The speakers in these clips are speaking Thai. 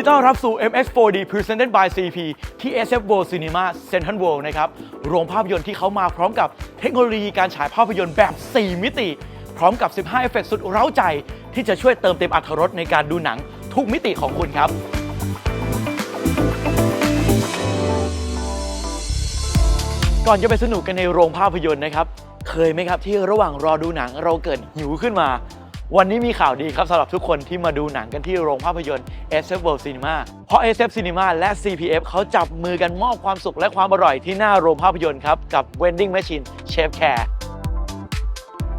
ดีต้อนรับสู่ MX4D Presented by CP ที่ SF World Cinema Central World นะครับ โรงภาพยนตร์ที่เขามาพร้อมกับเทคโนโลยีการฉายภาพยนตร์แบบ 4 มิติ พร้อมกับ 15 เอฟเฟกต์สุดเร้าใจ ที่จะช่วยเติมเต็มอรรถรสในการดูหนังทุกมิติของคุณครับ ก่อนจะไปสนุกกันในโรงภาพยนตร์นะครับ เคยไหมครับที่ระหว่างรอดูหนังเราเกิดหิวขึ้นมา วันนี้มีข่าวดีครับสำหรับทุกคนที่มาดูหนังกันที่โรงภาพยนตร์ SF World Cinema เพราะ SF Cinema และ CPF เขาจับมือกันมอบความสุขและความอร่อยที่หน้าโรงภาพยนตร์ครับ กับ Vending Machine Chef Care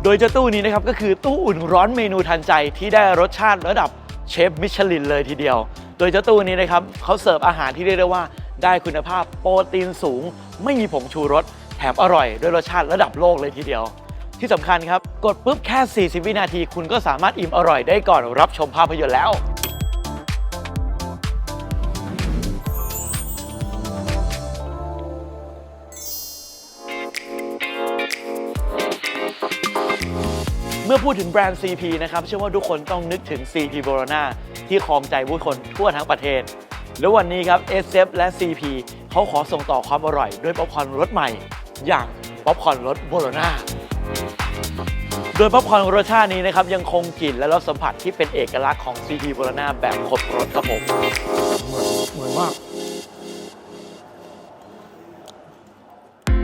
โดยเจ้าตู้นี้นะครับก็คือตู้อุ่นร้อนเมนูทันใจที่ได้รสชาติระดับเชฟมิชลินเลยทีเดียว โดยเจ้าตู้นี้นะครับเขาเสิร์ฟอาหารที่เรียกได้ว่าได้คุณภาพโปรตีนสูง ไม่มีผงชูรสแถมอร่อยด้วยรสชาติระดับโลกเลยทีเดียว ที่สำคัญครับ กดปุ๊บแค่ 40 วินาที คุณก็สามารถอิ่มอร่อยได้ก่อนรับชมภาพยนตร์แล้วเมื่อพูดถึงแบรนด์ CP นะครับ เชื่อว่าทุกคนต้องนึกถึง CP b o r o n a ที่ครองใจผู้คนทั่วทั้งประเทศ แล้ววันนี้ครับ SF และ CP เขาขอส่งต่อความอร่อยด้วยป๊อปคอร์นรสใหม่ อย่างป๊อปคอร์นรสโบโรนา โดยป๊อปคอร์นรสชาตินี้นะครับยังคงกลิ่นและรสสัมผัสที่เป็นเอกลักษณ์ของ CP b o r o n a แบบครบรสครับผมเหมือนมาก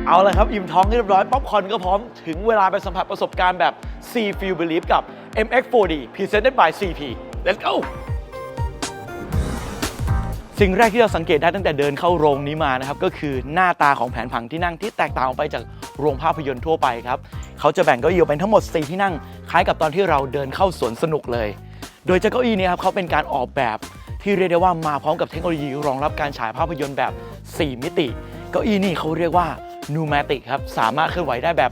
เอาละครับ อิ่มท้องเรียบร้อย ป๊อปคอร์นก็พร้อมถึงเวลาไปสัมผัสประสบการณ์แบบ C Feel Believe กับ MX4D Presented by CP Let's go สิ่งแรกที่เราสังเกตได้ตั้งแต่เดินเข้าโรงนี้มานะครับ ก็คือหน้าตาของแผนผังที่นั่งที่แตกต่างออกไปจากโรงภาพยนตร์ทั่วไปครับ เขาจะแบ่งเก้าอี้เป็นทั้งหมด 4 ที่นั่ง คล้ายกับตอนที่เราเดินเข้าสวนสนุกเลย โดยเจ้าเก้าอี้นี้ครับเขาเป็นการออกแบบที่เรียกได้ว่ามาพร้อมกับเทคโนโลยีรองรับการฉายภาพยนตร์แบบ 4 มิติ เก้าอี้นี่เขาเรียกว่านูแมติกครับสามารถเคลื่อนไหวได้แบบ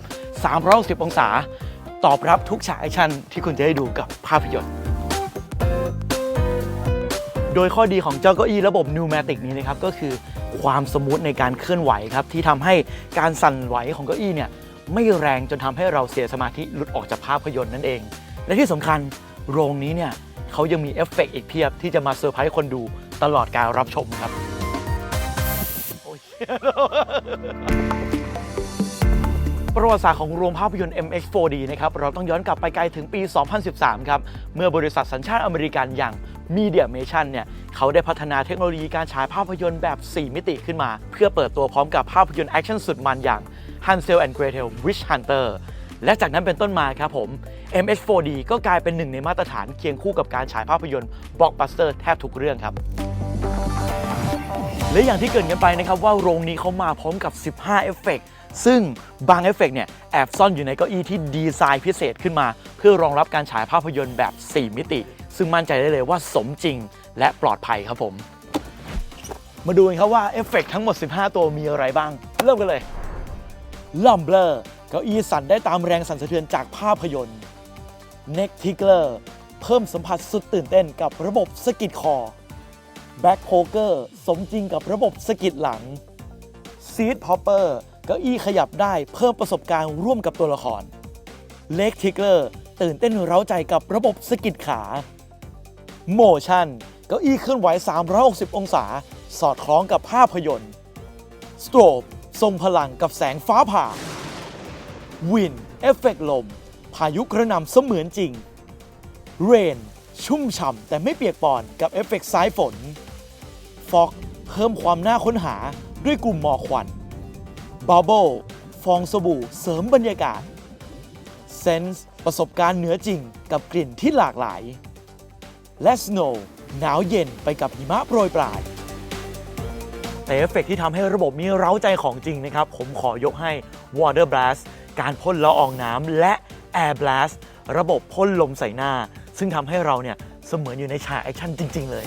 360 องศา ตอบรับทุกฉากแอคชั่นที่คุณจะได้ดูกับภาพยนตร์โดยข้อดีของเจ้าเก้าอี้ระบบ Pneumatic นี้นะครับก็คือความสมูทในการเคลื่อนไหวครับที่ทำให้การสั่นไหวของเก้าอี้เนี่ย ไม่แรงจนทำให้เราเสียสมาธิหลุดออกจากภาพยนตร์นั่นเอง และที่สำคัญโรงนี้เนี่ยเขายังมีเอฟเฟกต์อีกเพียบที่จะมาเซอร์ไพรส์คนดูตลอดการรับชมครับประวัติศาสตร์ของโรงภาพยนตร์ MX4D นะครับ เราต้องย้อนกลับไปไกลถึงปี 2013 ครับ เมื่อบริษัทสัญชาติอเมริกันอย่าง Media Mission เนี่ย เขาได้พัฒนาเทคโนโลยีการฉายภาพยนตร์แบบ 4 มิติขึ้นมา เพื่อเปิดตัวพร้อมกับภาพยนตร์แอคชั่นสุดมันอย่าง Hansel and Gretel Witch Hunter และจากนั้นเป็นต้นมาครับผม MX4D ก็กลายเป็นหนึ่งในมาตรฐานเคียงคู่กับการฉายภาพยนตร์บล็อกบัสเตอร์แทบทุกเรื่องครับ และอย่างที่เกินกันไปนะครับว่าโรงนี้เขามาพร้อมกับ 15 เอฟเฟกต์ซึ่งบางเอฟเฟกต์เนี่ยแอบซ่อนอยู่ในเก้าอี้ที่ดีไซน์พิเศษขึ้นมา เพื่อรองรับการฉายภาพยนตร์แบบ 4 มิติ ซึ่งมั่นใจได้เลยว่าสมจริงและปลอดภัยครับผม มาดูกันครับว่าเอฟเฟกต์ทั้งหมด 15 ตัวมีอะไรบ้าง เริ่มกันเลย ลัมเบอร์เก้าอี้สั่นได้ตามแรงสั่นสะเทือนจากภาพยนตร์ Neck Tickler เพิ่มสัมผัสสุดตื่นเต้นกับระบบสกิดคอแบ็คโ o เกอร์สมจริงกับระบบสกิดหลังซีดพอปเปอร์เก้าอี้ขยับได้เพิ่มประสบการณ์ร่วมกับตัวละครเล็กทิกเกอร์ตื่นเต้นเร้าใจกับระบบสกิดขาโมชั่นเก้าอี้เคลื่อนไหว 360 องศา สอดคล้องกับภาพยนตร์สโตรบ ทรงพลังกับแสงฟ้าผ่า วิน เอฟเฟกลม พายุกระหน่ำเสมือนจริง เรน ชุ่มฉ่ำแต่ไม่เปียกปอนกับเอฟเฟกต์สายฝน ฟอกเพิ่มความน่าค้นหาด้วยกลุ่มหมอกควันบับเบิลฟองสบู่เสริมบรรยากาศ เซนส์ประสบการณ์เหนือจริงกับกลิ่นที่หลากหลาย และสโนว์หนาวเย็นไปกับหิมะโปรยปลาย แต่เอฟเฟกต์ที่ทำให้ระบบนี้เร้าใจของจริงนะครับ ผมขอยกให้ Water Blast การพ่นละอองน้ำและ Air Blast ระบบพ่นลมใส่หน้า ซึ่งทำให้เราเนี่ยเสมือนอยู่ในฉากแอคชั่นจริง ๆ เลย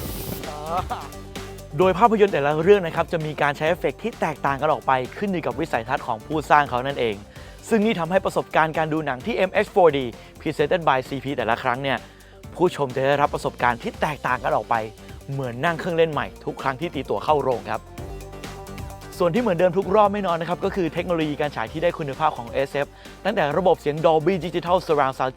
โดยภาพยนตร์แต่ละเรื่องนะครับ จะมีการใช้เอฟเฟกต์ที่แตกต่างกันออกไปขึ้นอยู่กับวิสัยทัศน์ของผู้สร้างเขานั่นเอง ซึ่งนี่ทำให้ประสบการณ์การดูหนังที่ MX4D Presented by CP แต่ละครั้งเนี่ยผู้ชมจะได้รับประสบการณ์ที่แตกต่างกันออกไป เหมือนนั่งเครื่องเล่นใหม่ทุกครั้งที่ตีตั๋วเข้าโรงครับ ส่วนที่เหมือนเดิมทุกรอบไม่นอยนะครับ ก็คือเทคโนโลยีการฉายที่ได้คุณภาพของ SF ตั้งแต่ระบบเสียง Dolby Digital Surround Sound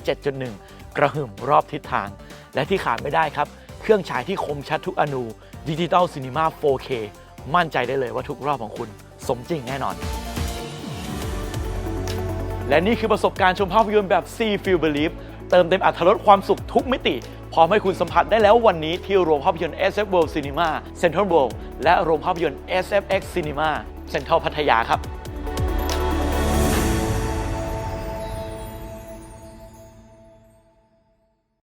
7.1 กระหึ่มรอบทิศทาง และที่ขาดไม่ได้ครับ เครื่องฉายที่คมชัดทุกอนูดิจิตอลซีนีมา 4K มั่นใจได้เลยว่าทุกรอบของคุณสมจริงแน่นอน และนี่คือประสบการณ์ชมภาพยนตร์แบบ See Feel Believe เติมเต็มอรรรสความสุขทุกมิติ พร้อมให้คุณสัมผัสได้แล้ววันนี้ที่โรงภาพยนตร์ SF World Cinema Central World และโรงภาพยนตร์ SFX Cinema Central พัทยาครับ